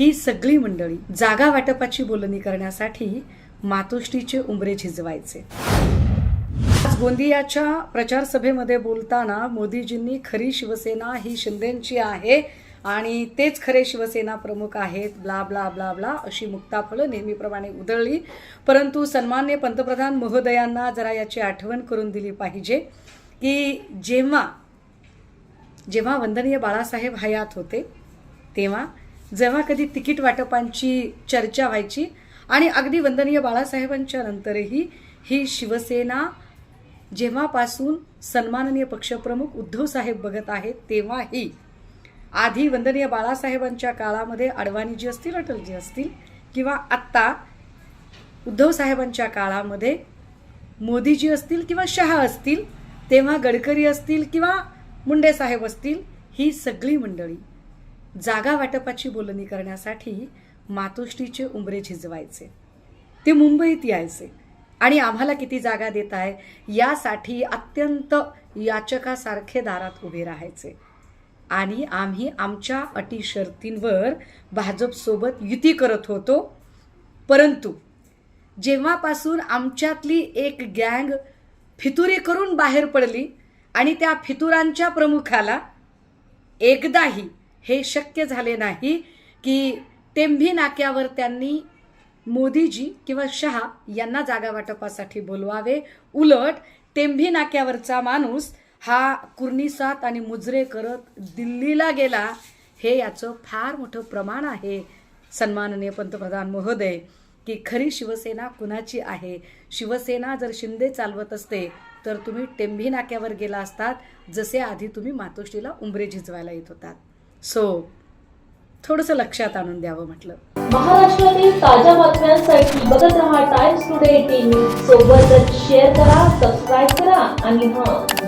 ही सगळी मंडळी जागा वाटपाची बोलणी करण्यासाठी मातोश्रीचे उंबरे झिजवायचे. आज गोंदियाच्या प्रचार सभेमध्ये बोलताना मोदीजींनी खरी शिवसेना ही शिंदेची आहे आणि तेच खरे शिवसेना प्रमुख आहेत ब्ला ब्ला ब्ला ब्ला अशी मुक्ताफळं नेहमीप्रमाणे उधळली. परंतु सन्मान्य पंतप्रधान महोदयांना जरा याची आठवण करून दिली पाहिजे की जेव्हा जेव्हा वंदनीय बाळासाहेब हयात होते तेव्हा जेव्हा कधी तिकीट वाटपांची चर्चा व्हायची आणि अगदी वंदनीय बाळासाहेबांच्या नंतरही ही शिवसेना जेव्हापासून सन्माननीय पक्षप्रमुख उद्धव साहेब बघत आहेत तेव्हाही आधी वंदनीय बाळासाहेबांच्या काळामध्ये अडवाणीजी असतील अटलजी असतील किंवा आत्ता उद्धव साहेबांच्या काळामध्ये मोदीजी असतील किंवा शहा असतील तेव्हा गडकरी असतील किंवा मुंडे साहेब असतील ही सगळी मंडळी जागा वाटपाची बोलणी करण्यासाठी मातोश्रीचे उंबरे झिजवायचे. ते मुंबईत यायचे. आणि आम्हाला किती जागा देत आहे यासाठी अत्यंत याचकासारखे दारात उभे राहायचे. आणि आम्ही आमच्या अटी शर्तींवर भाजपसोबत युती करत होतो. परंतु जेव्हापासून आमच्यातली एक गँग फितुरी करून बाहेर पडली आणि त्या फितुरांच्या प्रमुखाला एकदाही हे शक्य झाले नाही की टेंभी नाक्यावर त्यांनी मोदीजी किंवा शहा यांना जागा वाटपासाठी बोलवावे. उलट टेंभी नाक्यावरचा माणूस हा कुर्निसात आणि मुजरे करत दिल्लीला गेला. हे याचं फार मोठं प्रमाण आहे. सन्माननीय पंतप्रधान महोदय की खरी शिवसेना कुणाची आहे? शिवसेना जर शिंदे चालवत असते तर तुम्ही टेंभी नाक्यावर गेला असतात जसे आधी तुम्ही मातोश्रीला उंबरे झिजवायला येत होतात. सो थोडंसं लक्षात आणून द्यावं म्हटलं. महाराष्ट्रातील ताज्या बातम्यांसाठी बघत रहा टाइम्स टुडे टीव्ही सोबतच शेअर करा सबस्क्राईब करा आणि हां